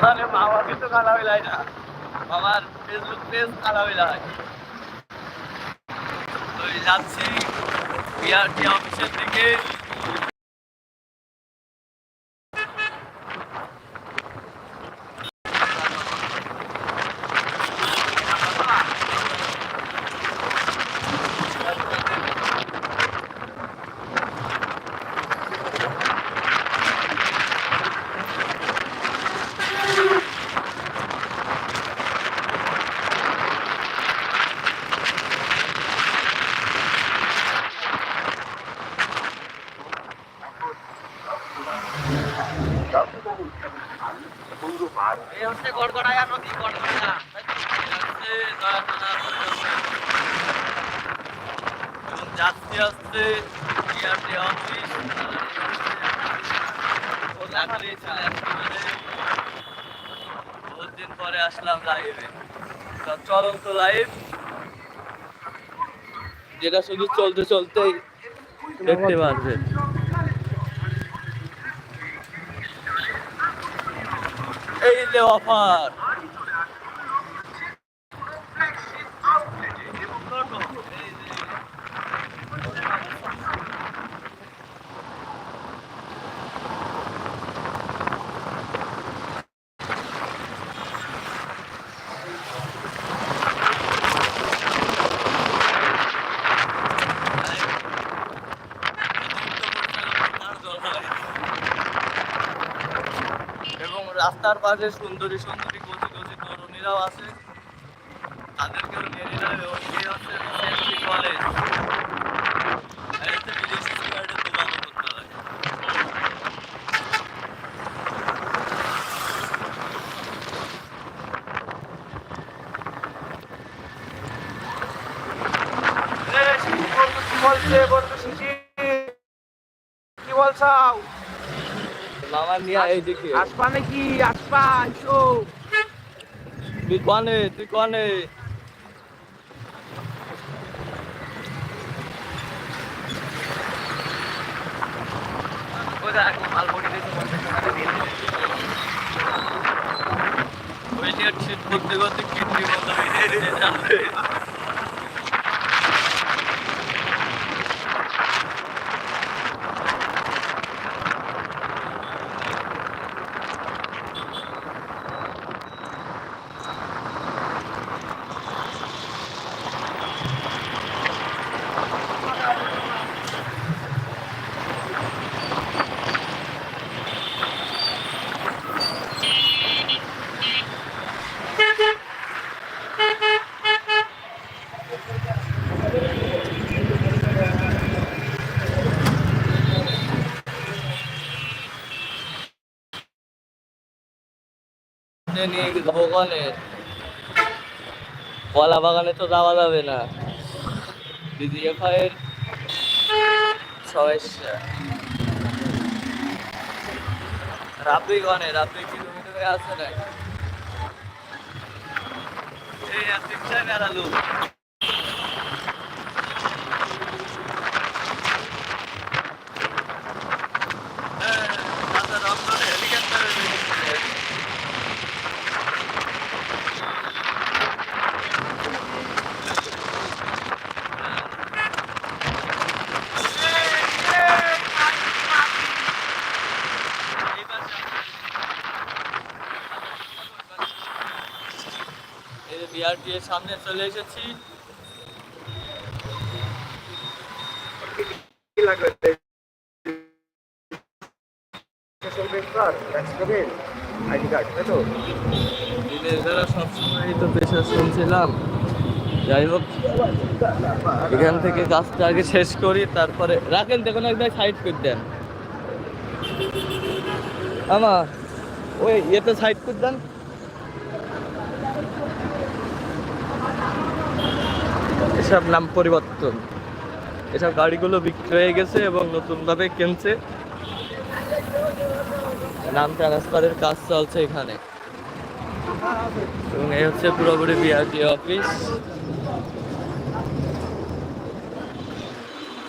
তাহলে মামা কিন্তু খারাপ হইলাই না। আমার ফেসবুক পেজ খারাপ হইলাই। ওই যাচ্ছি। বিআরটি অফিসের দিকে। ও চাকরি দিন পরে আসলাম লাইভে চলন্ত লাইভ যেটা শুধু চলতে চলতেই দেখতে পারবেন এই যে অফার এবং রাস্তার পাশে সুন্দরী সুন্দরী কচি কচি তরুণীরাও আছে। তাদেরকেও এবং হচ্ছে কলেজ মামা নিয়ে এইদিকে আসবা নাকি আসবা আইসো তুই কনে তুই কনে? করতে করতে কিডনি বন্ধ হয়ে যাবে যাব কনে কলা বাগানে তো যাওয়া যাবে না। দিদি এফআইয়ের সমস্যা রাবড়ি গনে রাবড়ি কিলোমিটারে আছে না এই হ্যাঁ, এই যে বিআরটি এর সামনে চলে এসেছি তো পেশা শুনছিলাম। যাই হোক, এখান থেকে কাজটা আগে শেষ করি, তারপরে রাখেন দেখুন একদম সাইড করে দেন। আমার ওই ইয়েতে সাইড করে দেন। এসব নাম পরিবর্তন। এসব গাড়িগুলো বিক্রি হয়ে গেছে এবং নতুনভাবে কিনছে। নাম ট্রান্সফারের কাজ চলছে এখানে। এবং এই হচ্ছে পুরোপুরি বিআরটি অফিস।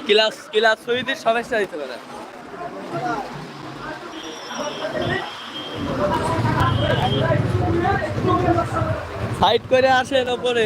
ক্লাস ক্লাস সুইদির সমস্যা হইতে পারে। সাইড করে আসেন ওপরে।